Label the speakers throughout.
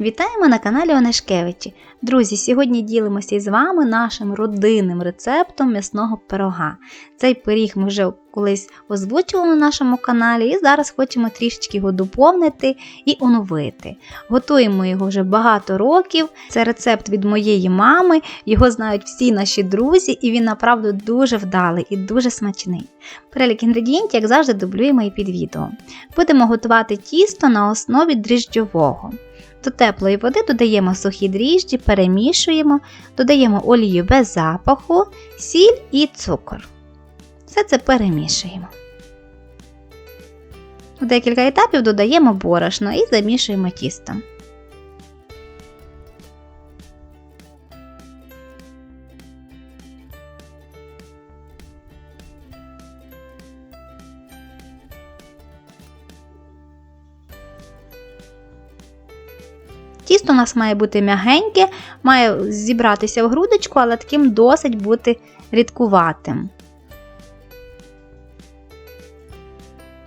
Speaker 1: Вітаємо на каналі Онешкевичі. Друзі, сьогодні ділимося із вами нашим родинним рецептом м'ясного пирога. Цей пиріг ми вже колись озвучували на нашому каналі і зараз хочемо трішечки його доповнити і оновити. Готуємо його вже багато років. Це рецепт від моєї мами, його знають всі наші друзі, і він направду дуже вдалий і дуже смачний. Перелік інгредієнтів, як завжди, дублюємо і під відео. Будемо готувати тісто на основі дріжджового. До теплої води додаємо сухі дріжджі, перемішуємо, додаємо олію без запаху, сіль і цукор. Все це перемішуємо. У декілька етапів додаємо борошно і замішуємо тісто. Тісто у нас має бути м'ягеньке, має зібратися в грудочку, але таким досить бути рідкуватим.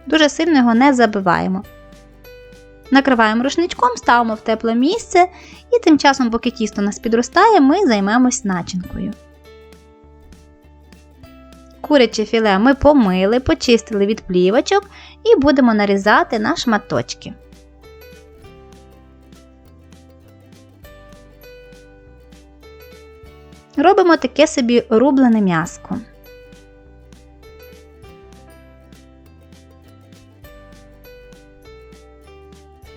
Speaker 1: Дуже сильно його не забиваємо. Накриваємо рушничком, ставимо в тепле місце і тим часом, поки тісто у нас підростає, ми займемось начинкою. Куряче філе ми помили, почистили від плівочок і будемо нарізати на шматочки. Робимо таке собі рублене м'яско.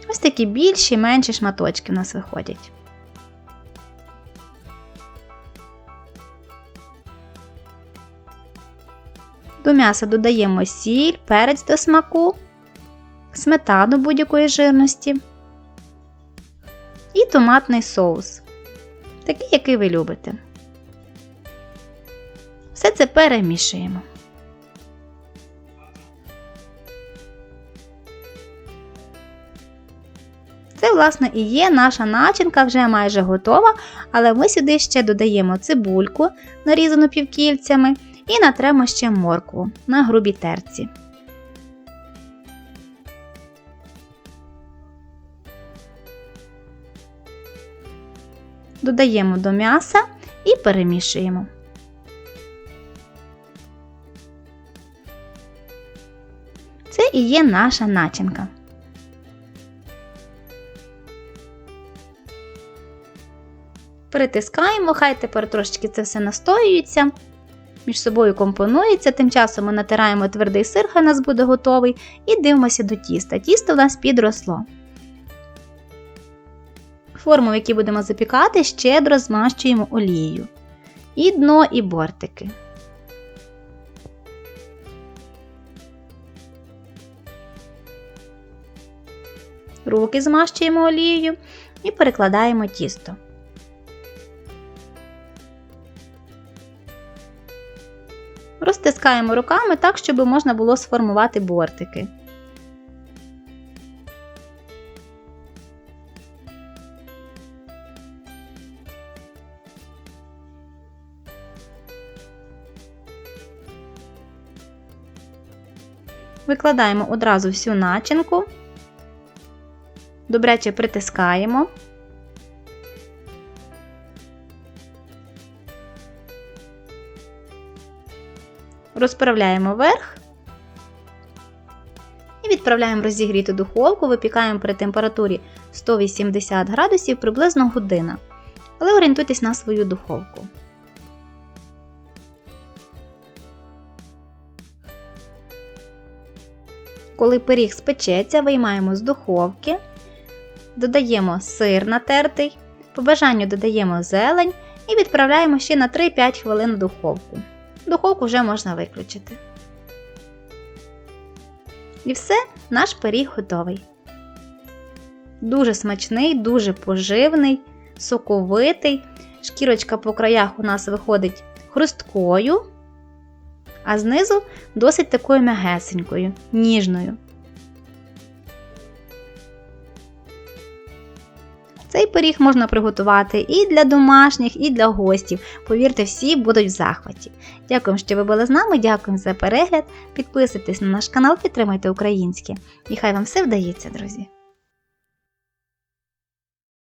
Speaker 1: Ось такі більші і менші шматочки в нас виходять. До м'яса додаємо сіль, перець до смаку, сметану будь-якої жирності і томатний соус, такий, який ви любите. Все це перемішуємо. Це, власне, і є наша начинка, вже майже готова, але ми сюди ще додаємо цибульку, нарізану півкільцями, і натремо ще моркву на грубій терці. Додаємо до м'яса і перемішуємо. Це і є наша начинка. Перетискаємо, хай тепер трошечки це все настоюється, між собою компонується, тим часом ми натираємо твердий сир, хай у нас буде готовий, і дивимося до тіста. Тісто у нас підросло. Форму, в якій будемо запікати, щедро змащуємо олією. І дно, і бортики. Руки змащуємо олією і перекладаємо тісто. Розтискаємо руками так, щоб можна було сформувати бортики. Викладаємо одразу всю начинку добряче притискаємо. Розправляємо верх і відправляємо розігріту духовку, випікаємо при температурі 180 градусів приблизно година. Але орієнтуйтесь на свою духовку. Коли пиріг спечеться, виймаємо з духовки додаємо сир натертий, по бажанню додаємо зелень і відправляємо ще на 3-5 хвилин в духовку. Духовку вже можна виключити. І все, наш пиріг готовий. Дуже смачний, дуже поживний, соковитий. Шкірочка по краях у нас виходить хрусткою, а знизу досить такою м'ягесенькою, ніжною. Пиріг можна приготувати і для домашніх, і для гостів. Повірте, всі будуть в захваті. Дякую, що ви були з нами, дякую за перегляд. Підписуйтесь на наш канал, підтримайте українське. І хай вам все вдається, друзі!